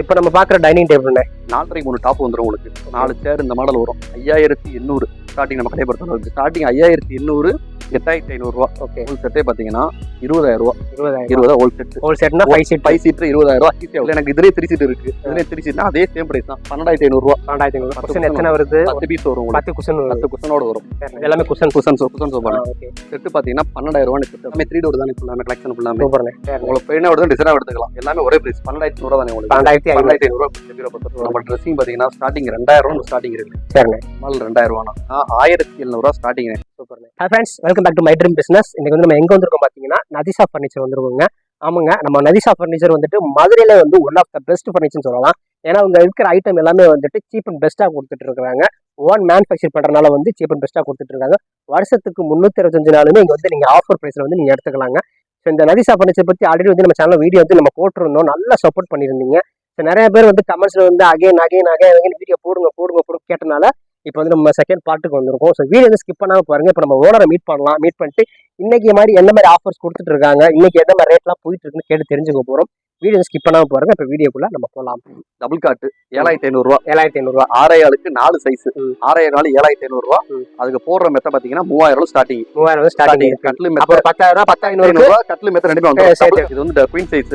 இப்போ நம்ம பார்க்குற டைனிங் டேபிள்ண்ணே நாலரை மூணு டாப் வந்துடும் உங்களுக்கு. நாலு சேர் இந்த மாடல் வரும். ஐயாயிரத்தி எண்ணூறு. ஸ்டார்டிங் நம்ம கடையை ஸ்டார்டிங் ஐயாயிரத்தி எண்ணூறு. எட்டாயிரத்தி ஐநூறுரூவா ஓகே ஹோல் செட்டே பார்த்தீங்கன்னா இருபதாயிரம். ரூபா இருபதாயிரம் இருபதா ஹோல் செட் ஹோல் செட்னா ஃபைவ் சீட் ஃபைவ் ரூபா ஈஸியாக இல்லை எனக்கு இதுலேயே த்ரீ சீட் இருக்கு. இதுலேயே த்ரீ சீட்னா அதே சேம் பிரைஸ் தான். பன்னெண்டாயிரத்தி ஐநூறுரூவா பன்னெண்டாயிரத்தி ஐநூறு குஷன் எத்தனை வருது? பத்து பீஸ் வரும் பத்து குஷன் பத்து குஷனோட வரும். எல்லாமே cushion cushion cushion okay set பார்த்தீங்கன்னா பன்னெண்டாயிரம் ரூபா செட் எல்லாமே த்ரீ டோர் தானே ஃபுல்லாமே கலெக்ஷன் ஃபுல்லாமே சூப்பர்ண்ணே உங்களுக்கு பெயினாக எடுத்து டிசைனாக எடுத்துக்கலாம். எல்லாமே ஒரே பிரைஸ் பன்னெண்டாயிரத்தி நூறுவா தானே உங்களுக்கு. பன்னெண்டாயிரத்தி ஐநூறு. பன்னெண்டாயிரத்தி ஐநூறுவா நம்ம ட்ரெஸ்ஸிங் பார்த்தீங்கன்னா ஸ்டார்டிங் ரெண்டாயிரம் ரூபா ஸ்டார்டிங் இருக்கு. சரிண்ணே மால் ரெண்டாயிரம் ரூபானா ஆயிரத்தி எழுநூறுவா ஸ்டார்டிங் சூப்பர்ண்ணே hi friends welcome back to my dream business இன்னைக்கு வந்து நம்ம எங்க வந்திருக்கோம் பார்த்தீங்கன்னா நதிசா ஃபர்னிச்சர் வந்துருக்கோங்க. ஆமாங்க நம்ம நதிசா ஃபர்னிச்சர் வந்துட்டு மதுரையில வந்து ஒன் ஆஃப் த பெஸ்ட் ஃபர்னிச்சர்னு சொல்லலாம். ஏன்னா அவங்க இருக்கிற ஐட்டம் எல்லாமே வந்துட்டு சீப் அண்ட் பெஸ்ட்டாக கொடுத்துட்டு இருக்காங்க. ஓன் மேனுஃபேக்சர் பண்றதுனால வந்து சீப் அண்ட் பெஸ்ட்டாக கொடுத்துட்டு இருக்காங்க. வருஷத்துக்கு முந்நூற்றி இருபத்தஞ்சு நாளுமே இங்கே வந்து நீங்கள் ஆஃபர் ப்ரைஸில் வந்து நீங்கள் எடுத்துக்கலாங்க. ஸோ இந்த நதிசா ஃபர்னிச்சர் பற்றி ஆல்ரெடி வந்து நம்ம சேனல் வீடியோ வந்து நம்ம போட்டிருந்தோம். நல்லா சப்போர்ட் பண்ணியிருந்தீங்க. ஸோ நிறைய பேர் வந்து கமெண்ட்ஸ்ல வந்து again again again again video போடுங்க போடுங்க போடுங்க கேட்டனால இப்போ வந்து நம்ம செகண்ட் பார்ட்டுக்கு வந்திருக்கோம். ஸோ வீடியோ வந்து ஸ்கிப் பண்ணாம பாருங்க. இப்போ நம்ம ஓனரை மீட் பண்ணலாம். மீட் பண்ணிட்டு இன்னைக்கு மாதிரி என்ன மாதிரி ஆஃபர்ஸ் கொடுத்துட்டு இருக்காங்க? இன்னைக்கு எந்த மாதிரி ரேட்லாம் போயிட்டு இருக்குன்னு கேட்டு தெரிஞ்சுக்க போறோம். வீடியோ ஸ்கிப் பண்ணாம பாருங்க. இப்போ வீடியோக்குள்ள நம்ம போகலாம் டபுள் காட்டு ஏழாயிரத்தி ஐநூறுரூவா ஏழாயிரத்தி ஐநூறுரூவா ஆறையாளுக்கு நாலு சைஸ் ம். ஆறைய நாலு ஏழாயிரத்தி ஐநூறுரூவா. அதுக்கு போடுற மெத்த பார்த்தீங்கன்னா மூவாயிரம் ஸ்டார்டிங் மூவாயிரம் ஸ்டார்டிங் கட்லு அப்போ மெத்த பத்தாயிரம் பத்தாயிரம் ஐநூறு ஐநூறுரூவா கட்லு மெத்த ரெண்டுமே வந்து. இது வந்து குயின் சைஸ்.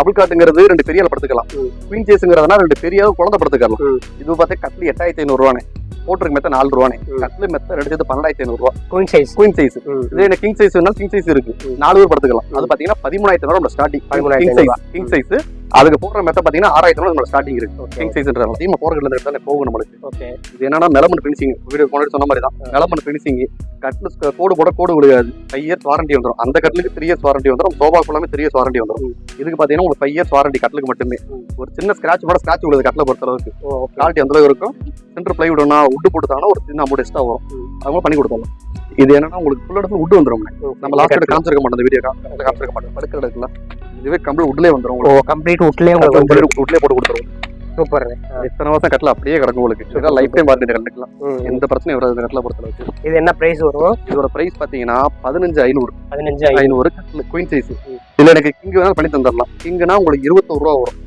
டபுள் காட்டுங்கிறது ரெண்டு பெரிய படுத்துக்கலாம். குயின் சைஸ்ங்கிறதுனா ரெண்டு பெரிய குழந்தை படுத்துக்கலாம். இது பார்த்தா கட்லு எட்டாயிரத்தி ஐநூறுரூவானே போட்டிருக்கு மெத்த நாலு ரூபானே. கட்லு மெத்த ரெண்டு சேர்த்து பன்னெண்டாயிரத்தி ஐநூறுரூவா குயின் சைஸ் குயின் சைஸ் இதே எனக்கு கிங் சைஸ் வேணாலும் கிங் சைஸ் இருக்கு. நாலு பேர் படுத்துக்கலாம். அது. பாத்தீங்கன்னா பதிமூணாயிரத்தி ஐநூறு starting king size. King size அதுக்கு போடுற மெத்த பாத்தீங்கன்னா ஆறாயிரத்தி நம்ம ஸ்டார்டிங் இருக்கு. கிங் சைஸ்ன்றது நம்ம போற கட்டில இருந்து போகும் நம்மளுக்கு. ஓகே இது என்னன்னா நிலமன் பினிஷிங் வீடியோ முன்னாடி சொன்ன மாதிரி தான். நிலமன் பினிஷிங் கட்லு கோடு போட கோடு விழுகாது. ஃபைவ் இயர்ஸ் வாரண்டி வந்துடும் அந்த கட்லுக்கு த்ரீ இயர்ஸ் வாரண்டி வந்துடும் சோபா ஃபுல்லாமே த்ரீ இயர்ஸ் வாரண்டி வந்துடும் இதுக்கு பாத்தீங்கன்னா உங்களுக்கு ஃபைவ் இயர்ஸ் வாரண்டி கட்லுக்கு மட்டுமே. ம். ஒரு சின்ன ஸ்கிராச் கூட ஸ்கிராச் விழுது கட்ல பொறுத்த அளவுக்கு. குவாலிட்டி அந்த அளவுக்கு இருக்கும் சென்டர் பிளை விடணும் உட்டு போட்டுட்டாங்கன்னா ஒரு சின்ன அமௌண்ட் எக்ஸ்ட்ரா வரும். ம். அவங்க பண்ணி கொடுத்தோம் இது என்னன்னா உங்களுக்கு ஃபுல் இடத்துல உட்டு வந்துடும் நம்ம லாஸ்ட் காமிச்சிருக்க மாட்டோம் இந்த வீடியோ காமிச்சிருக்க மாட்டோம். படுக்கிற இடத்துல. இதுவே கம்ப்ளீட் உட்லேயே வந்துடும் ஓ கம்ப்ளீட் உட்லேயே உங்களுக்கு உட்லேயே போட்டு கொடுத்துருவோம் சூப்பர் இத்தனை வருஷம் கட்டில? அப்படியே கிடக்கும் உங்களுக்கு. இதெல்லாம் லைஃப் டைம் வாரண்டி கட்டுக்கலாம். எந்த பிரச்சனையும் வராது கட்டில அளவுக்கு இது என்ன பிரைஸ் வரும்? இதோட பிரைஸ் பாத்தீங்கன்னா பதினஞ்சு ஐநூறு. பதினஞ்சு ஐநூறு. குயின் சைஸ் இதுல எனக்கு கிங் வேணாலும் பண்ணி தந்துடலாம் கிங்னா உங்களுக்கு இருபத்தோரு ரூபா வரும்.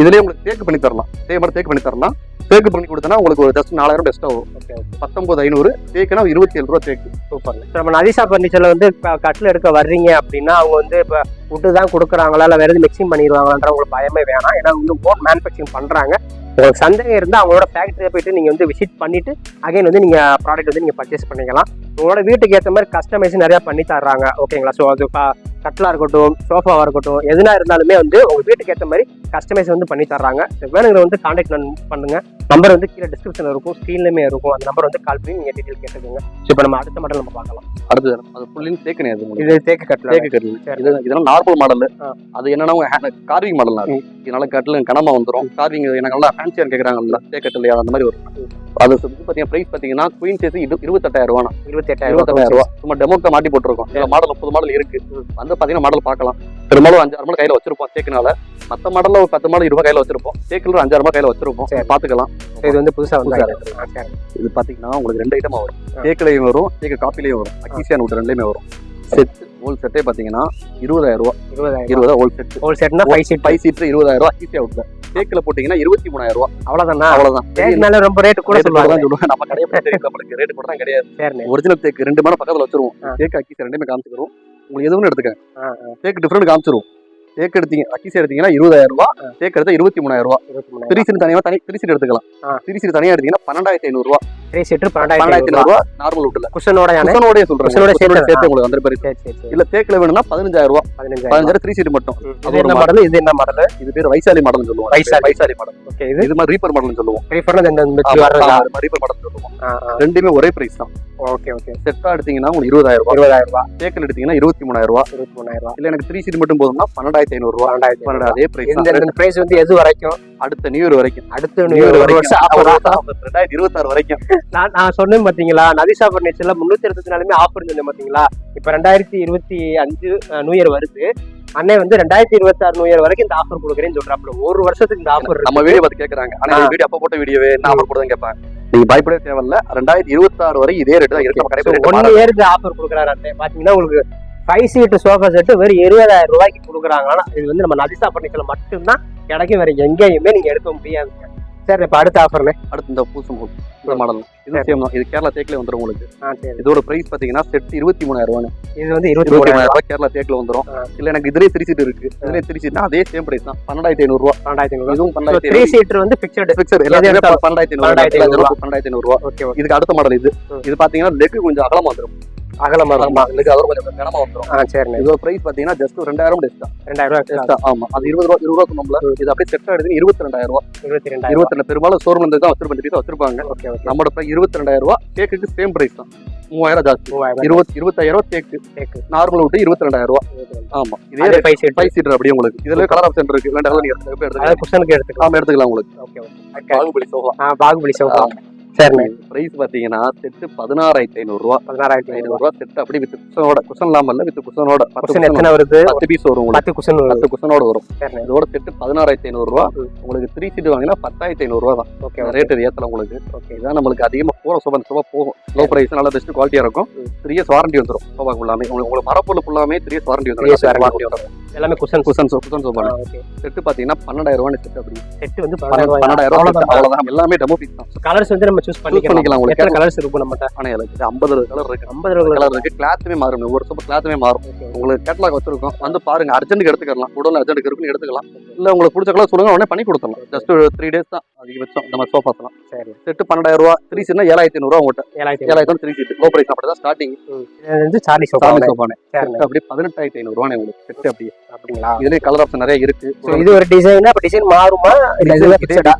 இதுலயே உங்களுக்கு தேக்கு பண்ணி தரலாம். இதே மாதிரி தேக்கு பண்ணி தரலாம். தேக்கு பண்ணி கொடுத்தனா உங்களுக்கு ஒரு ஜஸ்ட் நாலாயிரம் பெஸ்ட்டாக வரும். ஓகே பத்தொன்பது ஐநூறு. தேக்குனா இருபத்தி ஏழு ரூபா தேக்கு சூப்பர் நம்ம நதிசா ஃபர்னிச்சர்ல வந்து இப்போ கட்டில் எடுக்க வர்றீங்க அப்படின்னா அவங்க வந்து இப்போ உட்டு தான் கொடுக்குறாங்களா இல்லை வேற மிக்சிங் பண்ணிடுவாங்களான்ற உங்களுக்கு பயமே வேணாம். ஏன்னா வந்து ஓன் மேனுஃபேக்சரிங் பண்றாங்க. உங்களுக்கு சந்தேகம் இருந்தால் அவங்களோட ஃபேக்டரியை போயிட்டு நீங்கள் வந்து விசிட் பண்ணிட்டு அகைன் வந்து நீங்கள் ப்ராடக்ட் வந்து நீங்கள் பர்ச்சேஸ் பண்ணிக்கலாம். உங்களோட வீட்டுக்கு ஏற்ற மாதிரி கஸ்டமைஸ் நிறையா பண்ணி தர்றாங்க. ஓகேங்களா ஸோ அது ப- கட்டிலா இருக்கட்டும் சோஃபாவாக இருக்கட்டும் எதுனா இருந்தாலுமே வந்து உங்கள் வீட்டுக்கு ஏற்ற மாதிரி கஸ்டமைஸ் வந்து பண்ணி தர்றாங்க. வேணுங்கிற வந்து கான்டாக்ட் பண்ணுங்க. நம்பர் வந்து கீழே டிஸ்கிரிப்ஷனில் இருக்கும் ஸ்க்ரீன்லேயுமே இருக்கும். அந்த நம்பர் வந்து கால் பண்ணி நீங்கள் டீட்டெயில் கேட்டுக்கோங்க. ஸோ இப்போ நம்ம அடுத்த மாடல் நம்ம பார்க்கலாம். அடுத்தது அது ஃபுல்லின் தேக்கு அது இது தேக்கு கட்டில்? தேக்கு கட்டில். இது இதெல்லாம் நார்மல் மாடல். அது என்னன்னா கார்விங் மாடல் இதனால கட்டில் கனமா வந்துரும். கார்விங் எனக்கு நல்லா ஃபேன்சியா கேக்குறாங்கல்ல தேக்கட்டில் அந்த மாதிரி வரும். அது இது பாத்தீங்கன்னா பிரைஸ் பாத்தீங்கன்னா குயின் சைஸ் இருபத்தெட்டாயிரம் ரூபா இருபத்தெட்டாயிரம் இருபத்தெட்டாயிரம் ரூபா. சும்மா டெமோக்க மாட்டி போட்டிருக்கோம். இதுல மாடல் முப்பது மாடல் இருக்கு. வந்து பாத்தீங்கன்னா மாடல் பார்க்கலாம். பெரும்பாலும் அஞ்சாறு மாடல் கையில வச்சிருப்போம் தேக்குனால மத்த மாடல்ல ஒரு பத்து மாடல் இருபது கையில வச்சிருப்போம். தேக்கில் ஒரு அஞ்சாறு மாடல் கையில வச்சிருப்போம். சரி. பாத்துக்கலாம் இது வந்து புதுசா வந்து இது பாத்தீங்கன்னா உங்களுக்கு ரெண்டு ஐட்டமா வரும். தேக்கிலையும் வரும் தேக்கு காப்பிலையும் வரும். அக்கிசியான் விட்டு ரெண்டுலயுமே வரும். செட் ஹோல் செட்டே பாத்தீங்கன்னா இருபதாயிரம் ரூபா. இருபதாயிரம் இருபதா ஹோல் செட் ஹோல் செட்னா ஃபைவ் சீட் ஃபைவ் சீட்டர் இருபதாயிரம் ரூபா அக்கிசியா விட்டு தேக்கில் போட்டீங்கன்னா இருபத்தி மூணாயிரம் ரூபா. அவ்வளவுதானா? அவ்வளவுதான். தேக்கு மேல ரொம்ப ரேட்டு கூட சொல்லுவாங்க. நம்ம கடையை தெரியும் நம்மளுக்கு ரேட்டு கூட தான் கிடையாது. ஒரிஜினல் தேக்கு ரெண்டு மணி பக்கத்துல வச்சிருவோம். தேக்கு அக்கிசி ரெண்டுமே காமிச்சிக்கிறோம். உங்களுக்கு எதுவும் எடுத்துக்கங்க தேக்கு டிஃபரெண்ட் காமிச்சிருவோம் தேக்கு எடுத்தீங்க அக்கிசி எடுத்தீங்கன்னா இருபதாயிரம் ரூபா. தேக்கு எடுத்தா இருபத்தி மூணாயிரம் ரூபா. இருபத்தி மூணாயிரம் த்ரீ சீட் தனியா தனி த்ரீ சீட் எடுத்துக்கலாம். ஆ. த்ரீ சீட் தனியா எடுத்தீங்கன்னா பன்னெண்டாயிரத்தி ஐநூறு ரூபா. த்ரீ சீட்டர் பன்னெண்டாயிரத்தி ரூபா. நார்மல் விட்டுல குஷனோட யானை. குஷனோடய சொல்றேன். குஷனோட குஷனோட சேர்த்து உங்களுக்கு வந்து பாரு சரி சரி சரி. இல்ல தேக்குல வேணும்னா பதினஞ்சாயிரம் ரூபா. பதினஞ்சாயிரம் த்ரீ சீட் மட்டும். அது என்ன மாடல். இது என்ன மாடல்? இது பேர் வைசாலி மாடல் சொல்லுவோம். வைசாலி. வைசாலி மாடல். ஓகே இது? இது மாதிரி ரீப்பர் மாடல் சொல்லுவோம். மாதிரி ரீப்பர் மாடல் சொல்லுவோம். ரெண்டுமே ஒரே பிரைஸ் தான். Okay okay. செட்டா எடுத்தீங்கன்னா உங்களுக்கு இருபதாயிரம் ரூபாய் இருபதாயிரம் ரூபாய் தேக்கில் எடுத்தீங்கன்னா இருபத்தி மூணாயிரம் ரூபாய் இருபத்தி மூணாயிரம் ரூபாய் இல்ல எனக்கு த்ரீ சீட் மட்டும் போதும்னா பன்னெண்டாயிரத்தி ஐநூறு ரூபாய் பன்னெண்டாயிரத்தி ஐநூறு பன்னெண்டு அதே பிரைஸ் பிரைஸ் வந்து எது வரைக்கும்? அடுத்த நியூ இயர் வரைக்கும். அடுத்த நியூ இயர் ஒரு வருஷம் offer ஆ? வரைக்கும் ரெண்டாயிரத்தி இருபத்தாறு வரைக்கும். நான் நான் சொன்னேன் பாத்தீங்களா நதிசா ஃபர்னிச்சர்ல முன்னூத்தி இருபத்தி நாலுமே ஆஃபர் இருந்தது பாத்தீங்களா? இப்ப ரெண்டாயிரத்தி இருபத்தி அஞ்சு நியூ இயர் வருது. அண்ணே வந்து ரெண்டாயிரத்தி இருபத்தி ஆறு நியூ இயர் வரைக்கும் இந்த ஆஃபர் கொடுக்குறேன்னு சொல்றாப்புல. ஒரு வருஷத்துக்கு இந்த ஆஃபர் நம்ம வீடியோ பார்த்து கேக்குறாங்க. ஆனா வீடியோ அப்ப போட்ட வீடியோவே என்ன ஆஃபர் போடுறதுன்னு கேட்பாங்க நீங்க பயப்படவே தேவையில்ல. ரெண்டாயிரத்தி இருபத்தாறு வரை இதே ரேட் தான் இருக்கு. ஒன் இயருக்கு ஆஃபர் கொடுக்குறாரு அண்ணே. பாத்தீங்கன்னா உங்களுக்கு ஃபைவ் சீட்டு சோஃபா செட்டு வெறும் இருபதாயிரம் ரூபாய்க்கு கொடுக்குறாங்கன்னா இது வந்து நம்ம நதிசா ஃபர்னிச்சர்ல மட்டும்தான் கிடைக்கும். வேற எங்கேயுமே நீங்க எடுக்க முடியாதுங்க சரி இப்போ அடுத்த ஆஃபர்னு அடுத்து இந்த பூசம் போல் இந்த மாடல் இது சேம் இது கேரளா தேக்கிலே வந்துரும் உங்களுக்கு. இதோட பிரைஸ் பாத்தீங்கன்னா செட் இருபத்தி மூணாயிரம் ரூபாய் இது வந்து இருபத்தி மூணாயிரம் ரூபாய் கேரளா தேக்கில் வந்துரும். ஆ. இல்ல எனக்கு இதுலயே திருச்சிட்டு இருக்கு. இதுலயே திருச்சிட்டு அதே சேம் பிரைஸ் தான். பன்னெண்டாயிரத்தி ஐநூறு ரூபா. பன்னெண்டாயிரத்தி ஐநூறு இதுவும் பன்னெண்டாயிரத்தி த்ரீ சீட்டர் வந்து ஃபிக்ஸடு பிக்சர் எது எல்லாத்தையுமே பன்னெண்டாயிரத்தி ஐநூறு பன்னெண்டாயிரத்தி ஐநூறு ரூபா. ஓகே இதுக்கு அடுத்த மாடல் இது. இது பாத்தீங்கன்னா லெக் கொஞ்சம் அகலமா வந்துரும். அகலமா இருக்குமா அதோட கொஞ்சம் கனமா ஆ சரிண்ணே. இதோட பிரைஸ் பாத்தீங்கன்னா ஜஸ்ட் ரெண்டாயிரம் எக்ஸ்ட்ரா ரெண்டாயிரம் ரூபாய் எக்ஸ்ட்ரா ஆமா. அது இருபது ரூபா இருபது ரூபா இது அப்படியே செட் ஆயிடுது இருபத்தி ரெண்டாயிரம் ரூபா. இருபத்தி இருபத்தி ரெண்டு பெரும்பாலும் ஷோரூம்ல இருந்து தான் வச்சிருப்பாங்க. ஓகே நம்மளோட price இருபத்தி ரெண்டாயிரம் ரூபா கேக்குக்கு சேம் பிரைஸ் தான். மூவாயிரம் ஜாஸ்தி. மூவாயிரம் இருபத்தி இருபத்தாயிரம் ரூபா தேக்கு நார்மல் விட்டு இருபத்தி ரெண்டாயிரம் ரூபா. ஆமா. இதே ஃபைவ் சீட் ஃபைவ் சீட்டர் அப்படியே உங்களுக்கு. இதுல கலர் ஆப்ஷன் இருக்கு. ரெண்டு கலர் நீங்க எடுத்துக்கலாம். எடுத்துக்கலாம். உங்களுக்கு. பாகுபலி சோஃபா ஆ பாகுபலி சோஃபா சரிண்ணே பிரைஸ் பாத்தீங்கன்னா செட்டு பதினாறாயிரத்தி ஐநூறு ரூபா பதினாறாயிரத்தி ஐநூறு ரூபா செட் அப்படி வித் குஷனோட குஷன் இல்லாம இல்ல வித் குஷனோட குஷன் எத்தனை வருது? பத்து பீஸ் வரும் பத்து குஷன் பத்து குஷனோட வரும். இதோட செட்டு பதினாறாயிரத்தி ஐநூறு ரூபா. உங்களுக்கு த்ரீ சீட் வாங்கினா பத்தாயிரத்தி ஐநூறு ரூபா தான் ஓகே ரேட் ஏத்தல உங்களுக்கு. ஓகே இதான் நம்மளுக்கு அதிகமா போற சோபா இந்த சோபா போகும் லோ பிரைஸ் நல்ல பெஸ்ட் குவாலிட்டியா இருக்கும். த்ரீ இயர்ஸ் வாரண்டி வந்துரும். சோபா ஃபுல்லாமே உங்களுக்கு உங்களுக்கு மரப்பொருள் ஃபுல்லாமே த்ரீ இயர்ஸ் வாரண்டி வந்துரும். எல்லாமே cushion cushion so cushion sofa set பாத்தீங்கன்னா பன்னெண்டாயிரம் ரூபாய் செட் அப்படி. செட் வந்து பன்னெண்டாயிரம் ரூபாய் set. அவ்வளவுதான். எல்லாமே டெமோ பீஸ் தான். கலர்ஸ் வந்து நம்ம சூஸ் பண்ணிக்கலாம். உங்களுக்கு. எத்தனை கலர்ஸ் இருக்கும் நம்மகிட்ட ஆனா எனக்கு ஐம்பது கலர் இருக்கு. ஐம்பது ரூபாய் கலர் இருக்கு. கிளாத்துமே மாறும். ஒரு சோப்பா கிளாத்துமே மாறும். உங்களுக்கு கேட்டலாக் வச்சிருக்கோம். வந்து பாருங்க. அர்ஜென்ட்டுக்கு எடுத்துக்கலாம் உடல் அர்ஜென்ட்டுக்கு இருக்குன்னு எடுத்துக்கலாம். இல்ல உங்களுக்கு பிடிச்ச கலர் சொல்லுங்க. உடனே பண்ணி கொடுத்துடலாம். ஜஸ்ட் த்ரீ டேஸ் தான். அதிகபட்சம் மாதிரி சோஃபாஸ்லாம் சரி செட்டு பன்னெண்டாயிரம் ரூபா த்ரீ சீட்னா ஏழாயிரத்தி ஐநூறு ரூபா உங்கள்கிட்ட ஏழாயிரத்தி ஏழாயிரத்தி த்ரீ சீட் லோ பிரைஸ் அப்படி தான் ஸ்டார்டிங் வந்து சார்லி சோஃபா சோஃபானே அப்படியே பதினெட்டாயிரத்தி ஐநூறு ரூபாய் உங்களுக்கு. செட் அப்படியே. அப்படிங்களா? இதுலயே கலர் ஆப்ஷன் நிறைய இருக்கு. இது ஒரு டிசைன் அப்ப டிசைன் மாறுமா?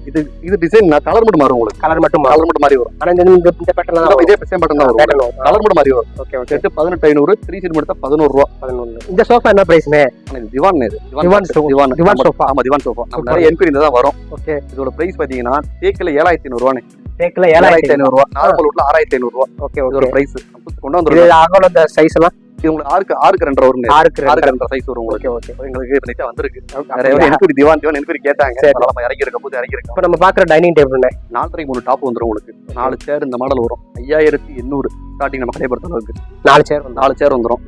இது இது டிசைன் கலர் மட்டும் மாறும் உங்களுக்கு. கலர் மட்டும் கலர் மட்டும் மாறி வரும். ஆனா இந்த இந்த பேட்டர்ல தான் இதே சேம் பட்டன் தான் வரும். கலர் மட்டும் மாறி வரும். ஓகே செட்டு பதினெட்டு ஐநூறு த்ரீ சீட் மட்டும் பதினோரு ரூபா பதினொன்று இந்த சோஃபா என்ன பிரைஸ்னே ஆனா இது திவான் இது திவான் திவான் ஆமா, திவான் சோஃபா நம்ம. நிறைய என்கொயரி தான் வரும். ஓகே இதோட பிரைஸ் பாத்தீங்கன்னா தேக்கில ஏழாயிரத்தி ஐநூறு ரூபாய் தேக்கில் ஏழாயிரத்தி ஏழாயிரத்தி ஐநூறு ரூபா நார்மல் வீட்ல ஆறாயிரத்தி ஐநூறு ரூபா ஓகே. ஓகே பிரைஸ் கொண்டு இது வந்துருங்க. அகலம் இந்த சைஸ் எல்லாம்? இது உங்களுக்கு ஆறுக்கு ஆறுக்கு ரெண்டரை வரும் ஆறுக்கு ஆறுக்கு ரெண்டு ரெண்டரை சைஸ் வரும் உங்களுக்கு. Okay okay. எங்களுக்கு நேத்தே வந்திருக்கு. நிறைய என்கொயரி திவான் திவான் என்கொயரி கேட்டாங்க. நம்ம இறங்கி இருக்க போது இறங்கி இருக்கோம் இப்போ நம்ம பாக்குற டைனிங் டேபிள் நாலரை மூணு டாப் வந்துரும் உங்களுக்கு. நாலு சேர் இந்த மாடல் வரும். ஐயாயிரத்தி எண்ணூறு. ஸ்டார்டிங் நம்ம கடைப்படுத்த அளவுக்கு. நாலு சேர் நாலு சேர் வந்துரும்.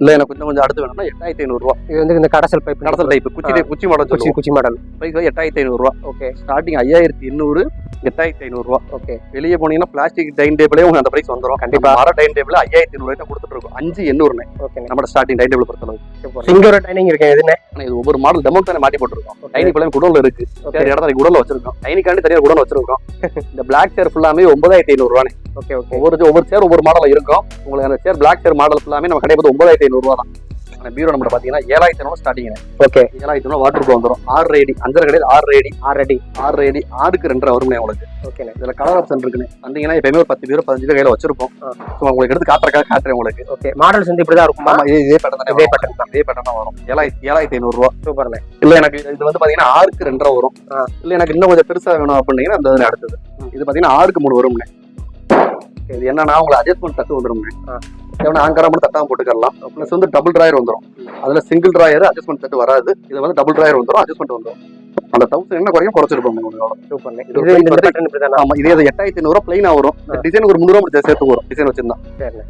இல்ல எனக்கு கொஞ்சம் கொஞ்சம் அடுத்து வேணும்னா எட்டாயிரத்தி ஐநூறு ரூபா இது வந்து இந்த கடசல் பைப் கடத்தல் டைப் குச்சி குச்சி மாடல் குச்சி குச்சி மாடல். வந்து எட்டாயிரத்தி ஐநூறு ரூபா ஓகே. ஸ்டார்டிங் ஐயாயிரத்தி எண்ணூறு எட்டாயிரத்தி ஐநூறு ரூபா ஓகே. வெளியே போனீங்கன்னா பிளாஸ்டிக் டைன் டேபிளே உங்களுக்கு அந்த பிரைஸ் வந்துரும். கண்டிப்பா. மர டைன் டேபிள் ஐயாயிரத்தி ஐநூறு கொடுத்துட்டு இருக்கோம். அஞ்சு எண்ணூறுனே. ஓகே. நம்ம ஸ்டார்டிங் டைன் டேபிள் பொறுத்தளவு. இங்க ஒரு டைனிங் இருக்கு எதுன்னு ஆனா இது ஒவ்வொரு மாடல் டெமோ தானே மாட்டி போட்டுருக்கோம். டைனி பிள்ளைங்க குடோன்ல இருக்கு. சரி இடத்துல குடோன்ல வச்சிருக்கோம். டைனிக்காண்டி தனியாக குடோன் வச்சிருக்கோம். இந்த பிளாக் சேர் ஃபுல்லாமே ஒன்பதாயிரத்தி ஐநூறு ரூபாய் ஓகே ஓகே. ஒவ்வொரு ஒவ்வொரு சேர் ஒவ்வொரு மாடல் இருக்கும். உங்களுக்கு அந்த சேர் பிளாக் சேர் மாடல் ஃபுல்லாமே நம்ம கடையை பார்த்து ஒன்பதாயிரத்தி ஐநூறு ரூபா தான் பீரோ நம்ம பாத்தீங்கன்னா ஏழாயிரத்தி ஐநூறு ஸ்டார்டிங் ஓகே. ஏழாயிரத்தி ஐநூறு வாட்டருக்கு வந்துரும். ஆறு ரேடி அஞ்சரை கடையில் ஆறு ரேடி ஆல்ரெடி ஆறு ரேடி ஆறுக்கு ரெண்டரை வரும்னே உங்களுக்கு. ஓகேண்ணே இதுல கலர் ஆப்ஷன் இருக்குன்னு. வந்தீங்கன்னா எப்பயுமே ஒரு பத்து பேர் பதினஞ்சு கையில வச்சிருப்போம். ஸோ உங்களுக்கு எடுத்து காட்டுறக்கா காட்டுறேன் உங்களுக்கு. ஓகே. மாடல்ஸ் வந்து இப்படிதான் இருக்குமா? ஆமா இதே இதே பேட்டர்ன் இதே pattern தான். இதே பேட்டர்ன் தான் வரும். ஏழாயிரத்தி ஏழாயிரத்தி ஐநூறு ரூபா சூப்பர்ண்ணே இல்ல எனக்கு இது வந்து பாத்தீங்கன்னா ஆறுக்கு ரெண்டரை வரும். இல்ல எனக்கு இன்னும் கொஞ்சம் பெருசா வேணும் அப்படின்னீங்கன்னா அந்த அடுத்தது. இது பாத்தீங்கன்னா ஆறுக்கு மூணு வரும்னே. இது என்னன்னா உங்களுக்கு அட்ஜஸ்ட்மெண்ட் தட்டு வந்துரும்னே ஆ. தேவையான ஆங்கரா மட்டும் தட்டாம போட்டுக்கலாம். ப்ளஸ் வந்து டபுள் டிராயர் வந்துரும். அதுல சிங்கிள் டிராயர் அட்ஜஸ்ட்மெண்ட் தட்டு வராது. இது வந்து டபுள் டிராயர் வந்துரும் அட்ஜஸ்ட்மெண்ட் வந்துரும். அந்த தௌசண்ட் என்ன குறையும் இப்படிதானா? ஆமா இதே எட்டாயிரத்தி ஐநூறு பிளைனா வரும். இந்த டிசைன் ஒரு முந்நூறு மட்டும் சேர்த்து வரும். டிசைன் வச்சிருந்தா.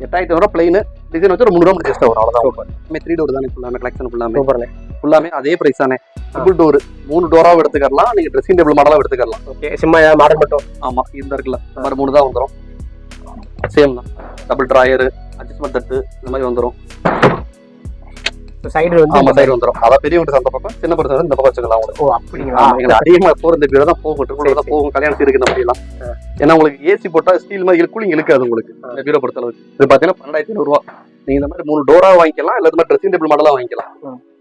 எட்டாயிரத்தி ஐநூறு பிளைன் டிசைன் வச்சு ஒரு முந்நூறு மட்டும் ஜஸ்ட் வரும். அவ்வளவுதான். த்ரீ டோர் தானே ஃபுல்லாமே கலெக்ஷன் ஃபுல்லாமே ஃபுல்லாமே அதே பிரைஸ் தானே. டபுள் டோர் மூணு டோராவும் எடுத்துக்கலாம் நீங்க ட்ரெஸ்ஸிங் டேபிள் மாடலாவும் எடுத்துக்கலாம் ஓகே சும்மா மாடல் மட்டும். ஆமா இந்த இருக்குல்ல. இந்த மாதிரி மூணு தான் வந்துரும். சேம் தான். டபுள் டிராயர் அட்ஜஸ்ட்மெண்ட் தட்டு இந்த மாதிரி வந்துரும். சைடு வந்து ஆமா சைடு வந்துரும். அதான் பெரியவங்க அந்த பக்கம் சின்ன பர்சன் இந்த பக்கம் வச்சுக்கலாம் உங்களுக்கு ஓ அப்படிங்களா? எங்களுக்கு அதிகமா போற இந்த பீரோ தான் போகும் ட்ரிபிள் தான் போகும் கல்யாணத்துக்கு இருக்கு ஏன்னா உங்களுக்கு ஏசி போட்டா ஸ்டீல் மாதிரி கூலிங் இழுக்காது உங்களுக்கு. இந்த பீரோ பொறுத்த அளவுக்கு. இது பாத்தீங்கன்னா பன்னெண்டாயிரத்தி ஐநூறு ரூபா நீங்க இந்த மாதிரி மூணு டோரா வாங்கிக்கலாம் இல்ல இந்த மாதிரி ட்ரெஸ்ஸிங் டேபிள் மாடலா வாங்கிக்கலாம்.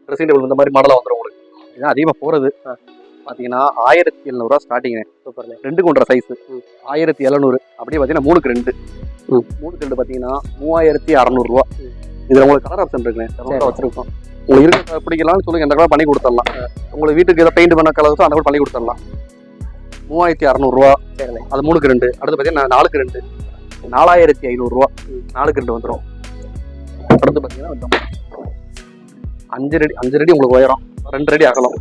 ட்ரெஸ்ஸிங் டேபிள் இந்த மாதிரி மாடலா வந்துரும் உங்களுக்கு. இதான் அதிகமா போறது. ஆ. பாத்தீங்கன்னா ஆயிரத்தி எழுநூறுவா ஸ்டார்டிங் சூப்பர்ண்ணே. ரெண்டுக்கு ஒன்றரை சைஸ். ஆயிரத்தி எழுநூறு. அப்படியே பாத்தீங்கன்னா மூணுக்கு ரெண்டு. மூணுக்கு ரெண்டு பாத்தீங்கன்னா மூவாயிரத்தி அறநூறுவா. இதுல உங்களுக்கு கலர் ஆப்ஷன். செவன் வச்சிருக்கோம். உங்களுக்கு இருக்க பிடிக்கலாம்னு சொல்லுங்க எந்த கலர் பண்ணி கொடுத்துடலாம். உங்களுக்கு வீட்டுக்கு ஏதோ பெயிண்ட் பண்ண கலர்ஸோ அந்த கூட பண்ணி கொடுத்துடலாம். மூவாயிரத்தி அறநூறுவா அது மூணுக்கு ரெண்டு. அடுத்து பார்த்தீங்கன்னா நாலுக்கு ரெண்டு. நாலாயிரத்தி ஐநூறுரூவா நாலுக்கு ரெண்டு வந்துடும் அடுத்து பார்த்தீங்கன்னா அஞ்சு ரெடி அஞ்சு ரெடி உங்களுக்கு உயரம். ரெண்டு ரெடி அகலம்.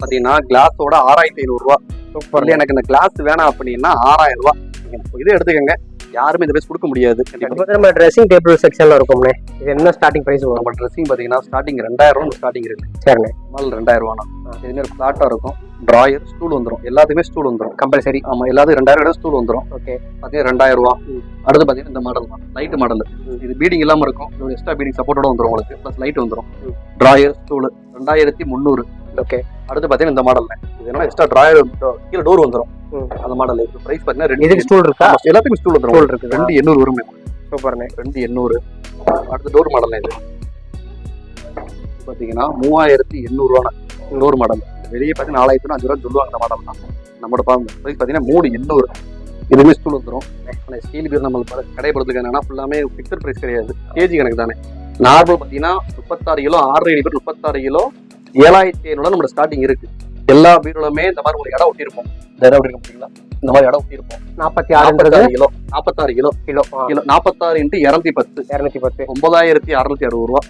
பார்த்தீங்கன்னா கிளாஸோட ஆறாயிரத்தி ஐநூறுரூவா சூப்பர் இல்லை எனக்கு இந்த கிளாஸ் வேணாம் அப்படின்னா ஆறாயிரம் ரூபா இதே எடுத்துக்கோங்க. யாருமே இந்த பிரைஸ் கொடுக்க முடியாது. நம்ம ட்ரெஸ்ஸிங் டேபிள் செக்ஷன்ல இருக்கும்ண்ணே இது என்ன ஸ்டார்டிங் பிரைஸ் வரும்? நம்ம ட்ரெஸ்ஸிங் பாத்தீங்கன்னா ஸ்டார்டிங் ரெண்டாயிரம் ரூபா ஸ்டார்டிங் இருக்கு. சரிண்ணே. நாள் ரெண்டாயிரம் ரூபானா இதுமாரி ஃபிளாட்டா இருக்கும். டிராயர் ஸ்டூல் வந்துரும். எல்லாத்துக்குமே ஸ்டூல் வந்துரும். கம்பல்சரி ஆமா எல்லாத்துக்கும் ரெண்டாயிரம் ரூபாய் ஸ்டூல் வந்துரும். ஓகே பாத்தீங்கன்னா ரெண்டாயிரம் ரூபா. அடுத்து பாத்தீங்கன்னா இந்த மாடல் தான். லைட் மாடல் இது பீடிங் இல்லாம இருக்கும். எக்ஸ்ட்ரா பீடிங் சப்போர்ட்டோட வந்துரும் உங்களுக்கு. ப்ளஸ் லைட் வந்துரும். ம். டிராயர் ஸ்டூல் ரெண்டாயிரத்தி முந்நூறு. ஓகே அடுத்து பாத்தீங்கன்னா இந்த மாடல் இது என்ன எக்ஸ்ட்ரா டிராயர் கீழே டோர் வந்துரும். ம். அந்த மாடல் இது பிரைஸ் பாத்தீங்கன்னா ரெண்டு இதுக்கு ஸ்டூல் இருக்கா? எல்லாத்துக்கும் ஸ்டூல் வந்துரும். ஸ்டூல் இருக்குது? ரெண்டு எண்ணூறு வரும். சூப்பர்ண்ணே ரெண்டு எண்ணூறு. அடுத்து டோர் மாடல் இது. பாத்தீங்கன்னா மூவாயிரத்தி எண்ணூறு ரூபா டோர் மாடல் வெளியே பார்த்தீங்கன்னா நாலாயிரத்தி அஞ்சு ரூபா சொல்லுவாங்க இந்த மாடல் தான் நம்மளோட ப்ரைஸ் பார்த்தீங்கன்னா மூணு எண்ணூறு. இதுவுமே ஸ்டூல் வந்துடும் ஆனால் ஸ்டீல் பீர் நம்ம கடைப்படுறதுக்கு என்னன்னா ஃபுல்லாமே ஃபிக்ஸட் ப்ரைஸ் கிடையாது. கேஜி கணக்கு தானே. நார்மல் பார்த்தீங்கன்னா முப்பத்தாறு கிலோ ஆறு அடி பேர் முப்பத்தாறு கிலோ ஏழாயிரத்தி ஐநூறு நம்மளோட ஸ்டார்டிங் இருக்கு. எல்லா பீரோலுமே இந்த மாதிரி ஒரு இடம் ஒட்டியிருப்போம் ஒட்டி பார்த்தீங்களா? இந்த மாதிரி இடம் ஒட்டியிருப்போம் நாற்பத்தி நாற்பத்தாறு கிலோ நாற்பத்தாறு கிலோ. கிலோ கிலோ நாற்பத்தாறு இன்ட்டு இரநூத்தி பத்து. இரநூத்தி பத்து. ஒன்பதாயிரத்தி அறுநூத்தி அறுபது ரூபா.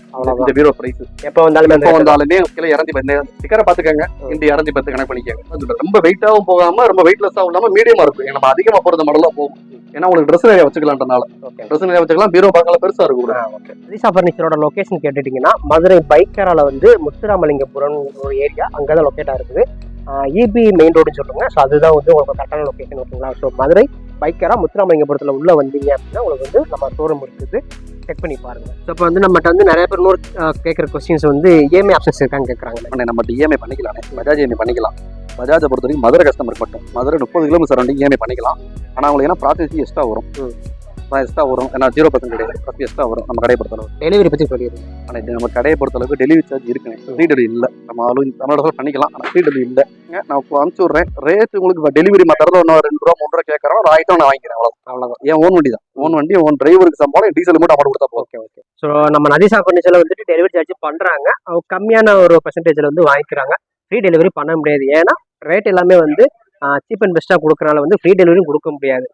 இந்த பீரோ பிரைஸ் எப்போ வந்தாலுமே எப்போ வந்தாலுமே கிலோ இரநூத்தி பத்து. ஸ்டிக்கரை பாத்துக்கங்க இந்த இரநூத்தி பத்து கணக்கு பண்ணிக்கங்க. ரொம்ப வெயிட்டாவும் போகாம ரொம்ப வெயிட்லெஸ்ஸாகவும் இல்லாம மீடியமா இருக்கும். நம்ம அதிகமா போறது மாடலாம் போகும். ஏன்னா உங்களுக்கு ட்ரெஸ் நிறைய வச்சுக்கலாம்ன்றனால ஓகே ட்ரெஸ் நிறைய வச்சுக்கலாம் பீரோ பார்க்கல பெருசா இருக்கும் கூட. அதிசா ஃபர்னிச்சரோட லொகேஷன் கேட்டுட்டீங்கன்னா மதுரை பைக்கரால வந்து முத்துராமலிங்கபுரம் ஒரு ஏரியா அங்கே தான் லொக்கேட்டாக இருக்குது இபி மெயின் ரோடுன்னு சொல்லுங்க ஸோ அதுதான் வந்து உங்களுக்கு கரெக்டான லொகேஷன் ஓகேங்களா? ஸோ மதுரை பைக்கரா முத்துராமலிங்கபுரத்தில் உள்ள வந்தீங்க அப்படின்னா உங்களுக்கு வந்து நம்ம ஷோரூம் இருக்குது. செக் பண்ணி பாருங்க. ஸோ இப்போ வந்து நம்மகிட்ட வந்து நிறைய பேர் இன்னொரு கேட்குற கொஸ்டின்ஸ் வந்து இஎம்ஐ ஆப்ஷன்ஸ் இருக்கான்னு கேட்குறாங்க நம்ம இஎம்ஐ பண்ணிக்கலாம் பஜாஜ் இஎம்ஐ பண்ணிக்கலாம். பஜாஜை பொறுத்த வரைக்கும் மதுரை கஸ்டமர் மட்டும். மதுரை முப்பது கிலோமீட்டர் சரௌண்டிங் இஎம்ஐ பண்ணிக்கலாம். ஆனா உங்களுக்கு ஏன்னா ப்ராசஸ் எக்ஸ்ட்ரா வரும். எக்ஸ்ட்ரா வரும். ஏன்னா ஜீரோ பர்சன்ட் கிடையாது. ப்ளஸ் எக்ஸ்ட்ரா வரும். நம்ம கடையை பொறுத்தளவு. டெலிவரி பற்றி சொல்லிடுங்க ஆனா இது நம்ம கடையை பொறுத்தளவுக்கு டெலிவரி சார்ஜ் இருக்குங்க. ஃப்ரீ டெலிவரி இல்ல. நம்ம ஆளு தமிழக பண்ணிக்கலாம். ஆனா ஃப்ரீ டெலிவரி இல்ல. நான் அனுப்பிச்சு விட்றேன் ரேட் உங்களுக்கு டெலிவரி மாத்திரம் இன்னும் ரெண்டு ரூபா மூணு ரூபா கேட்கறோம் ஒரு ஆயிரம் நான் வாங்கிக்கிறேன் அவ்வளவு அவ்வளோதான் ஏன் ஓன் வண்டி தான். ஓன் வண்டி ஓன் டிரைவருக்கு சம்பளம் டீசல் மட்டும் அமௌண்ட் கொடுத்தா ஓகே ஓகே ஸோ நம்ம நதிசா ஃபர்னிச்சரில் வந்துட்டு டெலிவரி சார்ஜ் பண்ணுறாங்க அவங்க கம்மியான ஒரு பர்சன்டேஜில் வந்து வாங்கிக்கிறாங்க. ஃப்ரீ டெலிவரி பண்ண முடியாது. ஏன்னா ரேட் எல்லாமே வந்து சீப் அண்ட் பெஸ்ட்டாக கொடுக்குறனால வந்து ஃப்ரீ டெலிவரியும் கொடுக்க முடியாது.